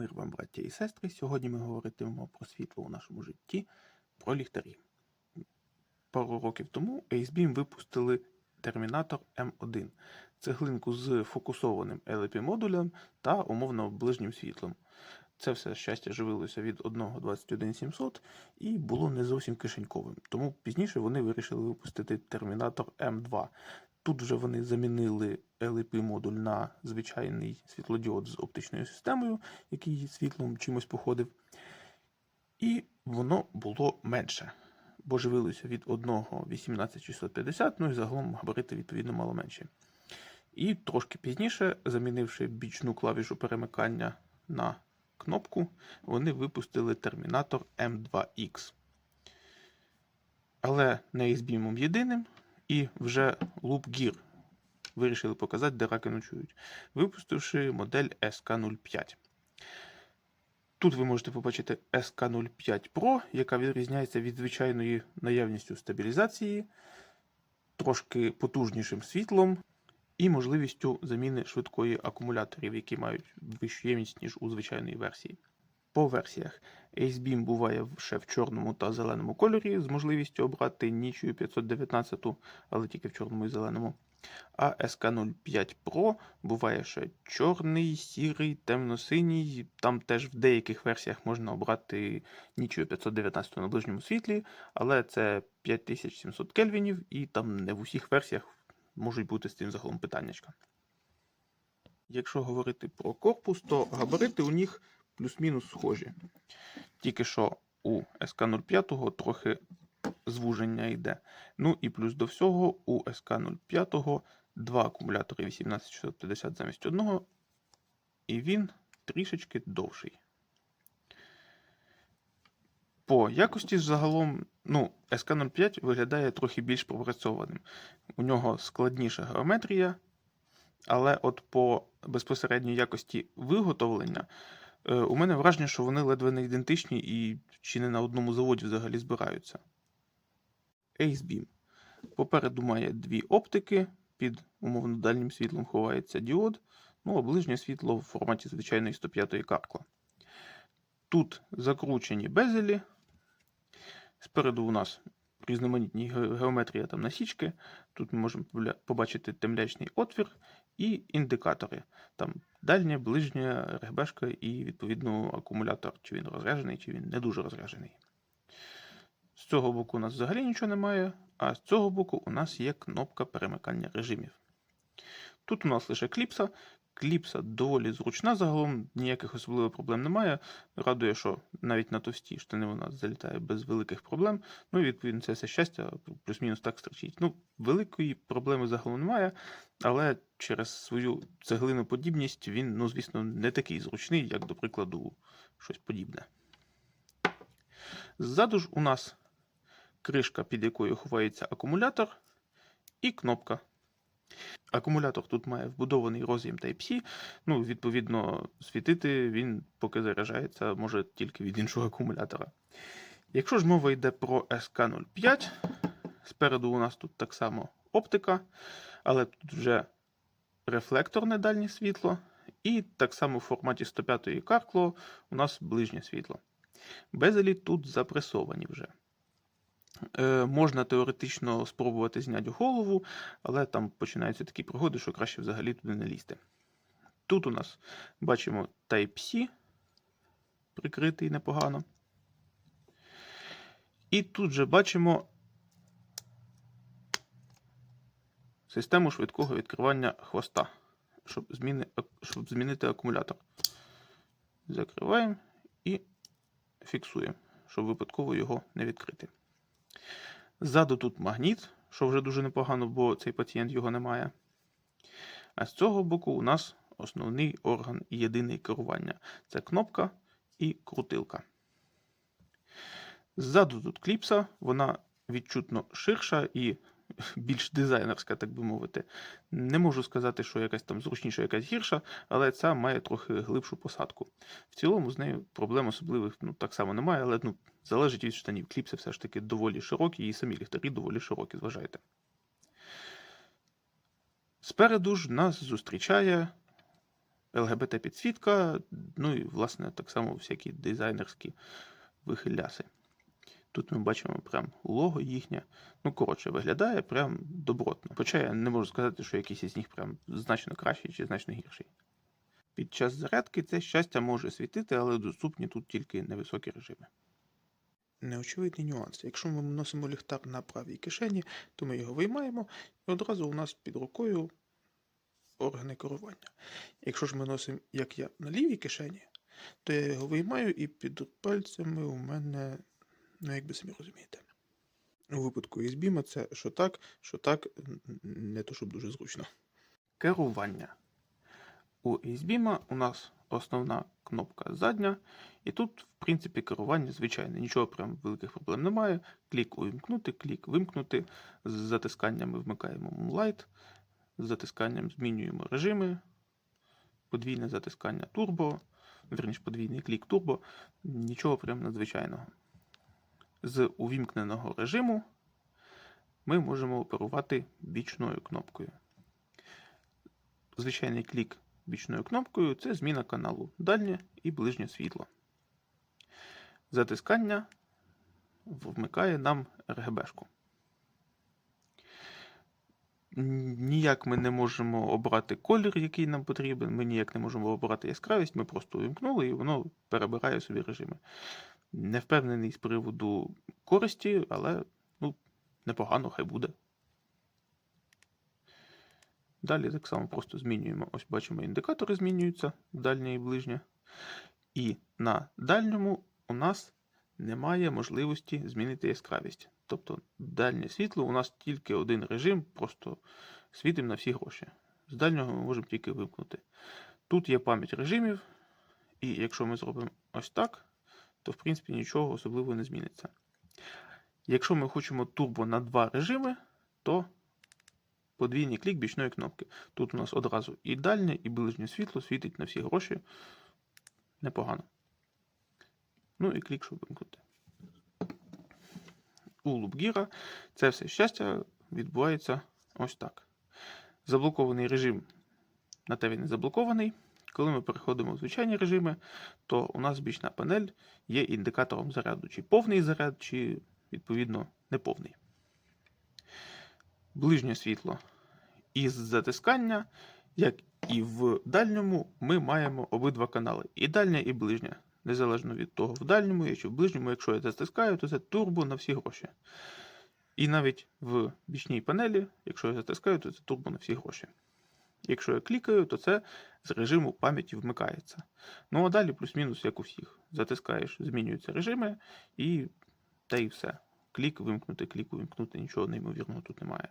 Мир вам, браття і сестри. Сьогодні ми говоритимемо про світло у нашому житті, про ліхтарі. Пару років тому AceBeam випустили Terminator M1 цеглинку з фокусованим LP-модулем та умовно ближнім світлом. Це все щастя живилося від 1.21700 і було не зовсім кишеньковим. Тому пізніше вони вирішили випустити Terminator M2. Тут вже вони замінили LP-модуль на звичайний світлодіод з оптичною системою, який світлом чимось походив. І воно було менше, бо живилося від 1.18650, ну і загалом габарити відповідно мало менші. І трошки пізніше, замінивши бічну клавішу перемикання на кнопку, вони випустили Terminator M2X. Але не ізбімом єдиним, і вже Loop Gear вирішили показати, де раки ночують, випустивши модель SK05. Тут ви можете побачити SK05 Pro, яка відрізняється від звичайної наявністю стабілізації, трошки потужнішим світлом і можливістю заміни швидкої акумуляторів, які мають вищу ємність, ніж у звичайної версії. По версіях AceBeam буває ще в чорному та зеленому кольорі з можливістю обрати нічою 519, але тільки в чорному і зеленому. А SK05 Pro буває ще чорний, сірий, темно-синій. Там теж в деяких версіях можна обрати нічою 519 на ближньому світлі, але це 5700 кельвінів, і там не в усіх версіях можуть бути з цим загалом питаннячка. Якщо говорити про корпус, то габарити у них плюс-мінус схожі. Тільки що у СК-05 трохи звуження йде. Ну і плюс до всього у СК-05 два акумулятори 18650 замість одного, і він трішечки довший. По якості загалом, ну, СК-05 виглядає трохи більш пропрацьованим. У нього складніша геометрія, але от по безпосередній якості виготовлення Е, У мене враження, що вони ледве не ідентичні і чи не на одному заводі взагалі збираються. AceBeam. Попереду має дві оптики, під умовно дальнім світлом ховається діод, ну а ближнє світло в форматі звичайної 105-ї каркла. Тут закручені безелі. Спереду у нас різноманітні геометрія там насічки. Тут ми можемо побачити темлячний отвір і індикатори. Там дальня, ближня, регбешка і, відповідно, акумулятор, чи він розряджений, чи він не дуже розряджений. Цього боку у нас взагалі нічого немає, а з цього боку у нас є кнопка перемикання режимів. Тут у нас лише кліпса. Кліпса доволі зручна, загалом ніяких особливих проблем немає. Радує, що навіть на товсті штани нас залітає без великих проблем. Ну і відповідно це все щастя, плюс-мінус так стрічить. Ну, великої проблеми загалом немає, але через свою цеглину подібність він, ну, звісно, не такий зручний, як, до прикладу, щось подібне. Ззаду ж у нас кришка, під якою ховається акумулятор, і кнопка. Акумулятор тут має вбудований роз'єм Type-C. Ну, відповідно, світити він, поки заряджається, може тільки від іншого акумулятора. Якщо ж мова йде про SK05, спереду у нас тут так само оптика, але тут вже рефлекторне дальнє світло, і так само в форматі 105-ї каркло у нас ближнє світло. Безелі тут запресовані вже. Е, Можна теоретично спробувати зняти голову, але там починаються такі пригоди, що краще взагалі туди не лізти. Тут у нас бачимо Type-C, прикритий непогано. І тут же бачимо систему швидкого відкривання хвоста, щоб, зміни, щоб змінити акумулятор. Закриваємо і фіксуємо, щоб випадково його не відкрити. Ззаду тут магніт, що вже дуже непогано, бо цей пацієнт його не має. А з цього боку у нас основний орган і єдине керування це кнопка і крутилка. Ззаду тут кліпса, вона відчутно ширша і більш дизайнерська, так би мовити. Не можу сказати, що якась там зручніша, якась гірша, але ця має трохи глибшу посадку. В цілому з нею проблем особливих ну, так само немає, але ну, залежить від штанів. Кліпси все ж таки доволі широкі, і самі ліхтарі доволі широкі, зважайте. Спереду ж нас зустрічає ЛГБТ-підсвітка, ну і, власне, так само всякі дизайнерські вихиляси. Тут ми бачимо прям лого їхнє. Ну, коротше, виглядає прям добротно. Хоча я не можу сказати, що якийсь із них прям значно кращий чи значно гірший. Під час зарядки це щастя може світити, але доступні тут тільки невисокі режими. Неочевидний нюанс. Якщо ми носимо ліхтар на правій кишені, то ми його виймаємо, і одразу у нас під рукою органи керування. Якщо ж ми носимо, як я, на лівій кишені, то я його виймаю і під пальцями у мене, ну як би самі розумієте. У випадку із біма це що так, що так, не то щоб дуже зручно. Керування. У Ізбіма у нас основна кнопка задня, і тут, в принципі, керування звичайне, нічого прям великих проблем немає. Клік увімкнути, клік вимкнути. З затисканням ми вмикаємо Moonlight, з затисканням змінюємо режими, подвійне затискання турбо, верніше подвійний клік турбо, нічого прям надзвичайного. З увімкненого режиму ми можемо оперувати бічною кнопкою. Звичайний клік бічною кнопкою це зміна каналу дальнє і ближнє світло. Затискання вмикає нам RGB-шку. Ніяк ми не можемо обрати колір, який нам потрібен. Ми ніяк не можемо обрати яскравість, ми просто увімкнули і воно перебирає собі режими. Не впевнений з приводу користі, але ну, непогано, хай буде. Далі так само просто змінюємо. Ось бачимо, індикатори змінюються дальнє і ближнє. І на дальньому у нас немає можливості змінити яскравість. Тобто дальнє світло у нас тільки один режим, просто світимо на всі гроші. З дальнього ми можемо тільки вимкнути. Тут є пам'ять режимів, і якщо ми зробимо ось так, то в принципі нічого особливого не зміниться. Якщо ми хочемо турбо на два режими, то подвійний клік бічної кнопки. Тут у нас одразу і дальнє, і ближнє світло світить на всі гроші. Непогано. Ну і клік, щоб вимкнути. У лупгіра це все щастя відбувається ось так. Заблокований режим на те він не заблокований. Коли ми переходимо в звичайні режими, то у нас бічна панель є індикатором заряду, чи повний заряд, чи відповідно неповний. Ближнє світло із затискання, як і в дальньому, ми маємо обидва канали: і дальнє, і ближнє. Незалежно від того, в дальньому чи в ближньому, якщо я затискаю, то це турбо на всі гроші. І навіть в бічній панелі, якщо я затискаю, то це турбо на всі гроші. Якщо я клікаю, то це з режиму пам'яті вмикається. Ну а далі плюс-мінус, як у всіх. Затискаєш, змінюються режими, і та і все. Клік вимкнути, клік увімкнути, нічого неймовірного тут немає.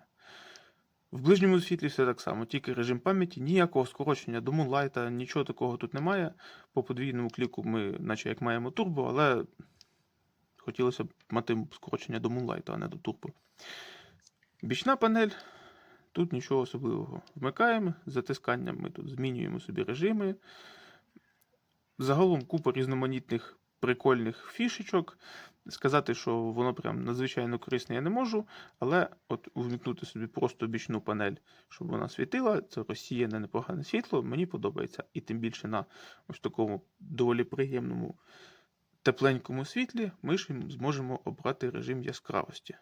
В ближньому світлі все так само, тільки режим пам'яті, ніякого скорочення до Moonlight, нічого такого тут немає. По подвійному кліку ми, наче як маємо турбо, але хотілося б мати скорочення до Moonlight, а не до турбо. Бічна панель. Тут нічого особливого. Вмикаємо, затисканням ми тут змінюємо собі режими. Загалом купа різноманітних прикольних фішечок. Сказати, що воно прям надзвичайно корисне, я не можу, але от увімкнути собі просто бічну панель, щоб вона світила, це розсіяне непогане світло, мені подобається. І тим більше на ось такому доволі приємному тепленькому світлі ми ж зможемо обрати режим яскравості.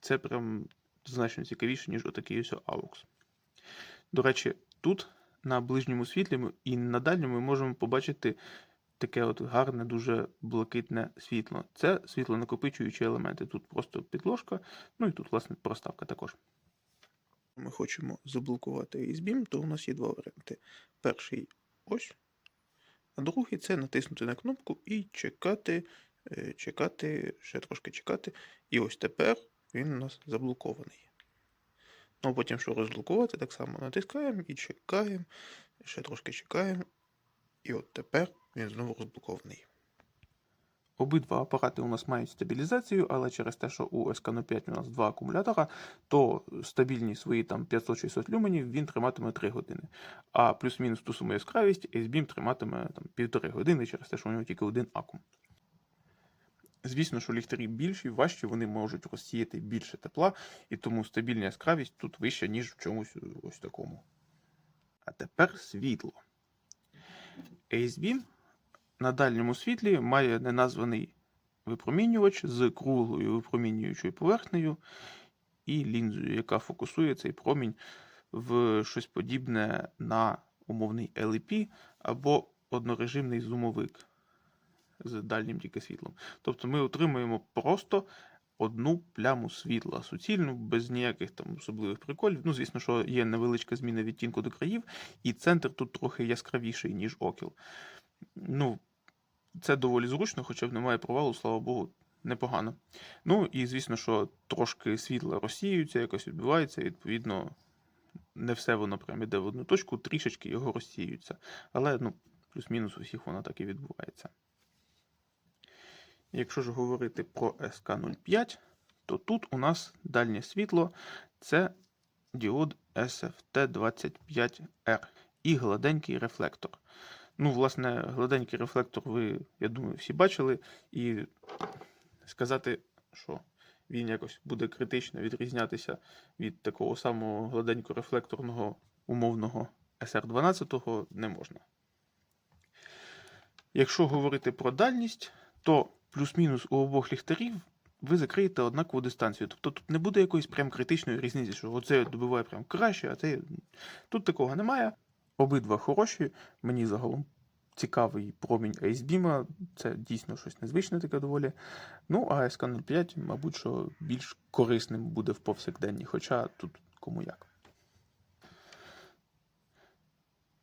Це прям значно цікавіше, ніж отакий ось AUX. До речі, тут на ближньому світлі і на дальньому ми можемо побачити таке от гарне, дуже блакитне світло. Це світлонакопичуючі елементи. Тут просто підложка, ну і тут, власне, проставка також. Ми хочемо заблокувати USB, то у нас є два варіанти. Перший ось, а другий це натиснути на кнопку і чекати, е, чекати, ще трошки чекати. І ось тепер він у нас заблокований. Ну, потім, що розблокувати, так само натискаємо і чекаємо, ще трошки чекаємо. І от тепер він знову розблокований. Обидва апарати у нас мають стабілізацію, але через те, що у SKN 5 у нас два акумулятора, то стабільні свої там 500-600 люменів він триматиме 3 години. А плюс-мінус ту саму яскравість SBIM триматиме там, 1,5 години через те, що у нього тільки один акум. Звісно, що ліхтарі більші, важчі, вони можуть розсіяти більше тепла, і тому стабільна яскравість тут вища, ніж в чомусь ось такому. А тепер світло. AceBeam на дальньому світлі має неназваний випромінювач з круглою випромінюючою поверхнею і лінзою, яка фокусує цей промінь в щось подібне на умовний LEP або однорежимний зумовик з дальнім тільки світлом. Тобто ми отримуємо просто одну пляму світла суцільну, без ніяких там особливих приколів. Ну, звісно, що є невеличка зміна відтінку до країв, і центр тут трохи яскравіший, ніж окіл. Ну, це доволі зручно, хоча б немає провалу, слава Богу, непогано. Ну і звісно, що трошки світла розсіюється, якось відбувається, відповідно, не все воно прям іде в одну точку, трішечки його розсіюється. Але ну, плюс-мінус у всіх воно так і відбувається. Якщо ж говорити про SK05, то тут у нас дальнє світло це діод SFT25R і гладенький рефлектор. Ну, власне, гладенький рефлектор ви, я думаю, всі бачили. І сказати, що він якось буде критично відрізнятися від такого самого гладенько-рефлекторного умовного SR12 не можна. Якщо говорити про дальність, то плюс-мінус у обох ліхтарів ви закриєте однакову дистанцію. Тобто тут не буде якоїсь прям критичної різниці, що оце добиває прям краще, а це. Тут такого немає. Обидва хороші. Мені загалом цікавий промінь Acebeam, це дійсно щось незвичне таке доволі. Ну, а SK05, мабуть, що більш корисним буде в повсякденні, хоча тут кому як.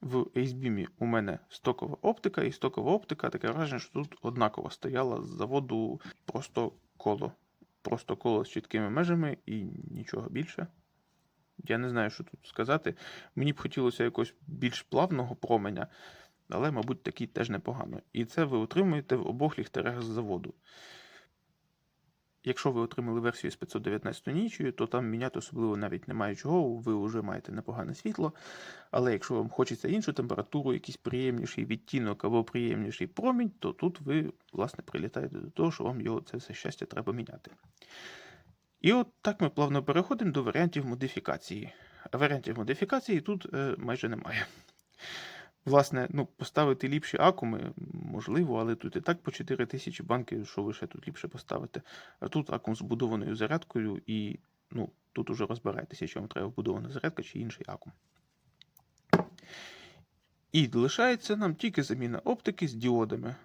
В Acebeam у мене стокова оптика, і стокова оптика таке враження, що тут однаково стояла з заводу просто коло. Просто коло з чіткими межами і нічого більше. Я не знаю, що тут сказати. Мені б хотілося якогось більш плавного променя, але, мабуть, такий теж непогано. І це ви отримуєте в обох ліхтарях з заводу. Якщо ви отримали версію з 519 нічою, то там міняти особливо навіть немає чого, ви вже маєте непогане світло. Але якщо вам хочеться іншу температуру, якийсь приємніший відтінок або приємніший промінь, то тут ви, власне, прилітаєте до того, що вам його це все щастя треба міняти. І от так ми плавно переходимо до варіантів модифікації. А варіантів модифікації тут е, майже немає. Власне, ну, поставити ліпші акуми можливо, але тут і так по 4 тисячі банки, що ви ще тут ліпше поставите. А тут акум з будованою зарядкою, і ну, тут уже розбирайтеся, чи вам треба вбудована зарядка чи інший акум. І лишається нам тільки заміна оптики з діодами.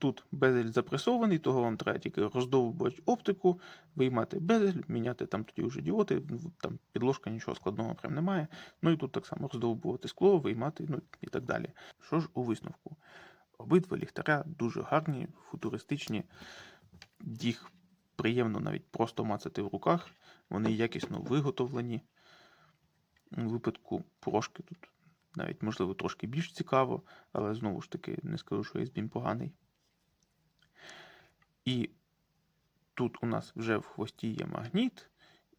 Тут безель запресований, того вам треба тільки роздовбувати оптику, виймати безель, міняти там тоді вже діоди, там підложка нічого складного прям немає. Ну і тут так само роздовбувати скло, виймати, ну і так далі. Що ж у висновку? Обидва ліхтаря дуже гарні, футуристичні, їх приємно навіть просто мацати в руках, вони якісно виготовлені. У випадку прошки тут навіть, можливо, трошки більш цікаво, але знову ж таки не скажу, що SBIM поганий. І тут у нас вже в хвості є магніт,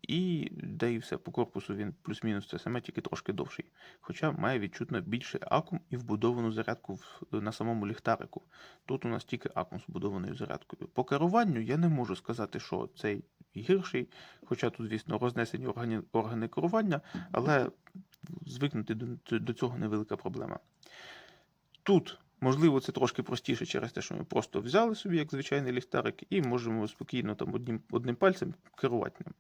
і де і все по корпусу він плюс-мінус це саме, тільки трошки довший. Хоча має відчутно більший акум і вбудовану зарядку на самому ліхтарику. Тут у нас тільки акум з вбудованою зарядкою. По керуванню я не можу сказати, що цей гірший, хоча тут, звісно, рознесені органи, органи керування, але звикнути до, до цього невелика проблема. Тут Можливо, це трошки простіше через те, що ми просто взяли собі, як звичайний ліхтарик, і можемо спокійно там одним одним пальцем керувати ним.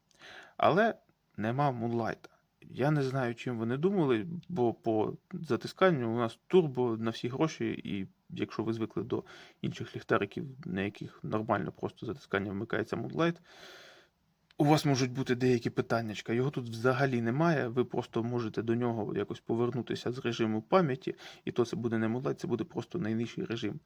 Але нема мунлайта. Я не знаю, чим вони думали, бо по затисканню у нас турбо на всі гроші, і якщо ви звикли до інших ліхтариків, на яких нормально просто затискання вмикається мунлайт, у вас можуть бути деякі питаннячка. Його тут взагалі немає. Ви просто можете до нього якось повернутися з режиму пам'яті, і то це буде не модуль, це буде просто найнижчий режим.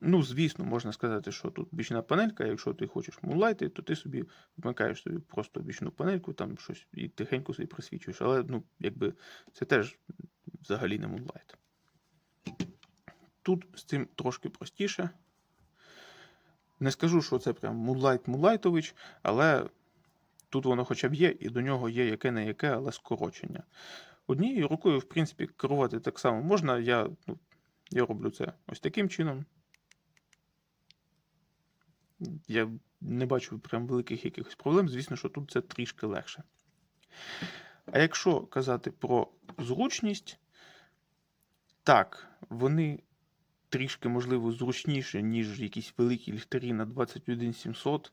Ну, звісно, можна сказати, що тут бічна панелька, якщо ти хочеш мулайти, то ти собі вмикаєш собі просто бічну панельку, там щось і тихенько собі присвічуєш. Але ну, якби це теж взагалі не мулайт. Тут з цим трошки простіше. Не скажу, що це прям мулайт мулайтович, але Тут воно хоча б є, і до нього є яке не яке, але скорочення. Однією рукою, в принципі, керувати так само можна. Я ну, я роблю це ось таким чином. Я не бачу прям великих якихось проблем. Звісно, що тут це трішки легше. А якщо казати про зручність, так, вони трішки, можливо, зручніше, ніж якісь великі ліхтарі на 21700.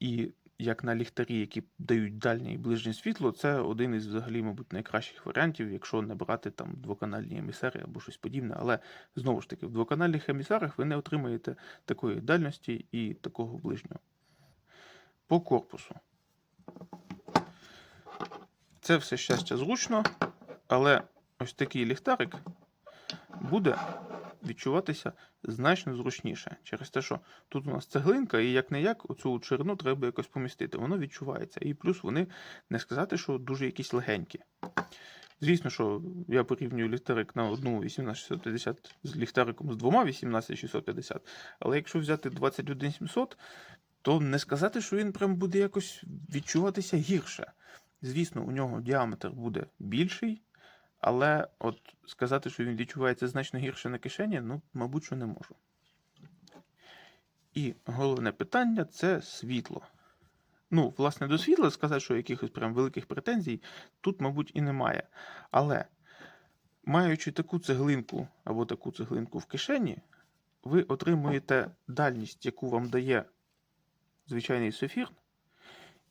І як на ліхтарі, які дають дальнє і ближнє світло, це один із взагалі, мабуть, найкращих варіантів, якщо не брати там двоканальні емісари або щось подібне. Але знову ж таки, в двоканальних емісарах ви не отримаєте такої дальності і такого ближнього. По корпусу. Це все щастя зручно, але ось такий ліхтарик буде відчуватися значно зручніше. Через те, що тут у нас цеглинка, і як не як оцю ширину треба якось помістити. Воно відчувається. І плюс вони не сказати, що дуже якісь легенькі. Звісно, що я порівнюю ліхтарик на одну 18650 з ліхтариком з двома 18650, але якщо взяти 21700, то не сказати, що він прям буде якось відчуватися гірше. Звісно, у нього діаметр буде більший, але от сказати, що він відчувається значно гірше на кишені, ну, мабуть, що не можу. І головне питання це світло. Ну, власне, до світла сказати, що якихось прям великих претензій тут, мабуть, і немає. Але маючи таку цеглинку або таку цеглинку в кишені, ви отримуєте дальність, яку вам дає звичайний софір,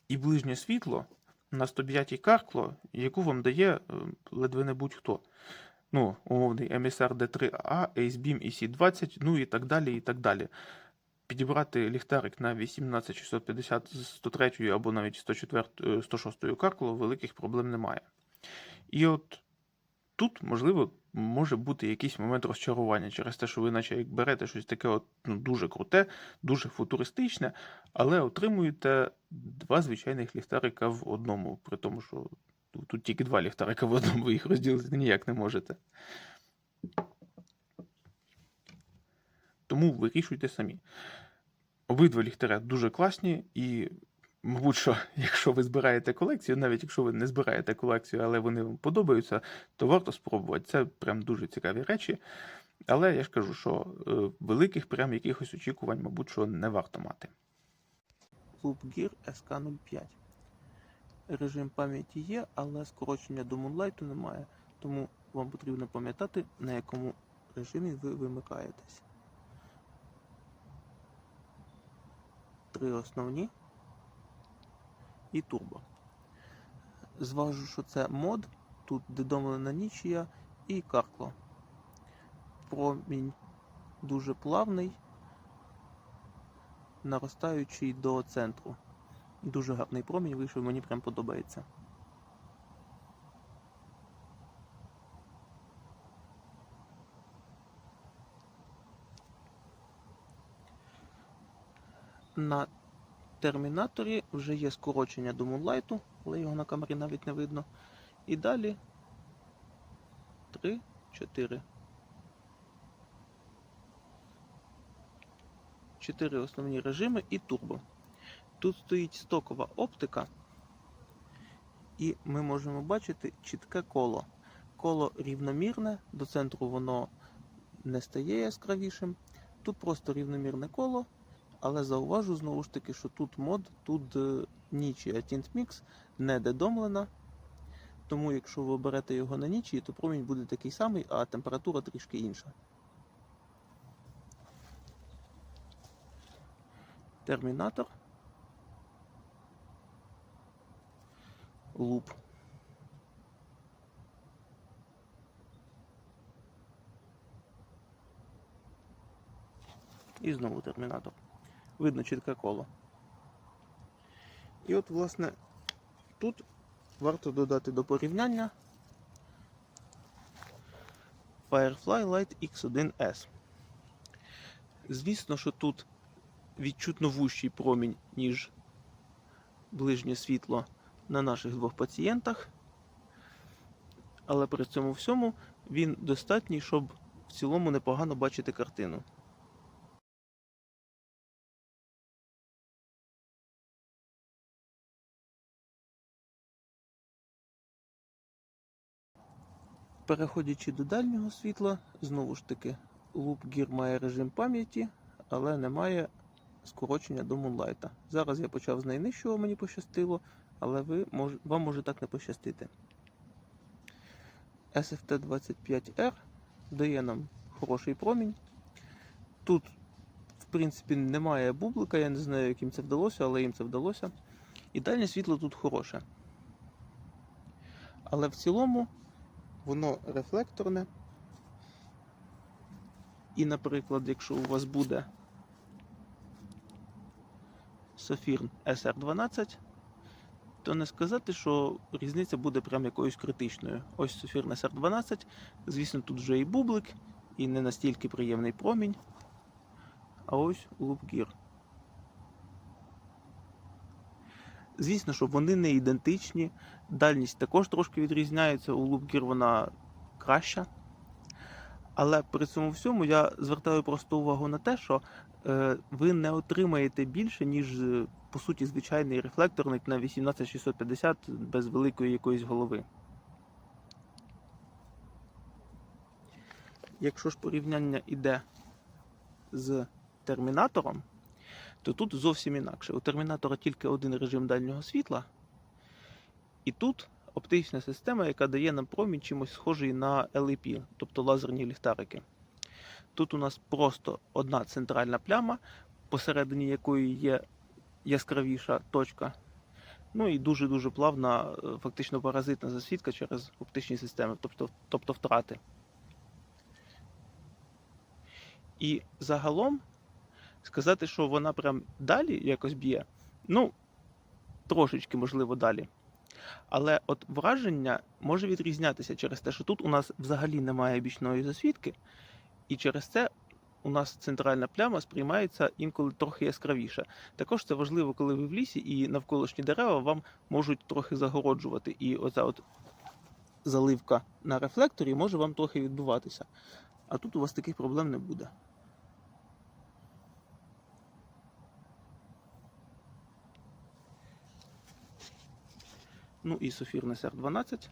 і ближнє світло на 105-й каркло, яку вам дає е, ледве не будь-хто. Ну, умовний MSR D3A, AceBeam EC20, ну і так далі, і так далі. Підібрати ліхтарик на 18650 з 103 або навіть 104, е, 106 каркло великих проблем немає. І от тут, можливо, може бути якийсь момент розчарування через те, що ви наче як берете щось таке от, ну, дуже круте, дуже футуристичне, але отримуєте два звичайних ліхтарика в одному, при тому, що тут, тільки два ліхтарика в одному, ви їх розділити ніяк не можете. Тому вирішуйте самі. Обидва ліхтаря дуже класні, і, мабуть, що якщо ви збираєте колекцію, навіть якщо ви не збираєте колекцію, але вони вам подобаються, то варто спробувати. Це прям дуже цікаві речі. Але я ж кажу, що е, великих прям якихось очікувань, мабуть, що не варто мати. Loop Gear SK05. Режим пам'яті є, але скорочення до Moonlight немає. Тому вам потрібно пам'ятати, на якому режимі ви вимикаєтесь. Три основні і турбо. Зважу, що це мод, тут дедомлена нічия і каркло. Промінь дуже плавний, наростаючий до центру. Дуже гарний промінь вийшов, мені прям подобається. На термінаторі вже є скорочення до Moonlight, але його на камері навіть не видно. І далі 3, 4. Чотири основні режими і турбо. Тут стоїть стокова оптика, і ми можемо бачити чітке коло. Коло рівномірне, до центру воно не стає яскравішим. Тут просто рівномірне коло, але зауважу знову ж таки, що тут мод, тут е, нічия Tint не дедомлена. Тому якщо ви оберете його на нічі, то промінь буде такий самий, а температура трішки інша. Термінатор. Луп. І знову термінатор. Видно чітке коло. І от, власне, тут варто додати до порівняння Firefly Lite X1S. Звісно, що тут відчутно вущий промінь, ніж ближнє світло на наших двох пацієнтах. Але при цьому всьому він достатній, щоб в цілому непогано бачити картину. Переходячи до дальнього світла, знову ж таки, Gear має режим пам'яті, але не має скорочення до Moonlight. Зараз я почав з найнижчого, мені пощастило, але ви, мож, вам може так не пощастити. SFT25R дає нам хороший промінь, Тут, в принципі, немає бублика, я не знаю, яким це вдалося, але їм це вдалося. І дальнє світло тут хороше. Але в цілому воно рефлекторне. І, наприклад, якщо у вас буде Софірн SR12, то не сказати, що різниця буде прям якоюсь критичною. Ось Софірн SR12, звісно, тут вже і бублик, і не настільки приємний промінь. А ось Loop Звісно, що вони не ідентичні. Дальність також трошки відрізняється. У Loop вона краща. Але при цьому всьому я звертаю просто увагу на те, що е, ви не отримаєте більше, ніж е, по суті звичайний рефлекторник на 18650 без великої якоїсь голови. Якщо ж порівняння йде з термінатором, то тут зовсім інакше. У термінатора тільки один режим дальнього світла, і тут оптична система, яка дає нам промінь чимось схожий на LED, тобто лазерні ліхтарики. Тут у нас просто одна центральна пляма, посередині якої є яскравіша точка. Ну і дуже-дуже плавна, е, фактично паразитна засвідка через оптичні системи, тобто, тобто втрати. І загалом сказати, що вона прям далі якось б'є, ну, трошечки, можливо, далі. Але от враження може відрізнятися через те, що тут у нас взагалі немає бічної засвідки, і через це у нас центральна пляма сприймається інколи трохи яскравіше. Також це важливо, коли ви в лісі і навколишні дерева вам можуть трохи загороджувати. І оця от заливка на рефлекторі може вам трохи відбуватися. А тут у вас таких проблем не буде. Ну і Софірне SR12.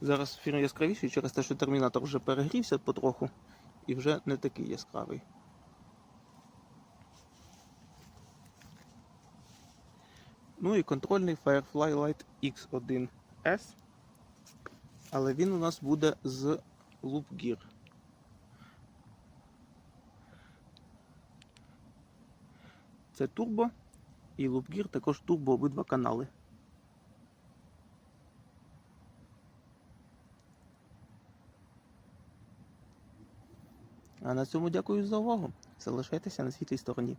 Зараз Софір яскравіший через те, що термінатор вже перегрівся потроху і вже не такий яскравий. Ну і контрольний Firefly Light X1S. Але він у нас буде з Loop Gear. Це турбо і лупгір також турбо обидва канали. А на цьому дякую за увагу. Залишайтеся на світлій стороні.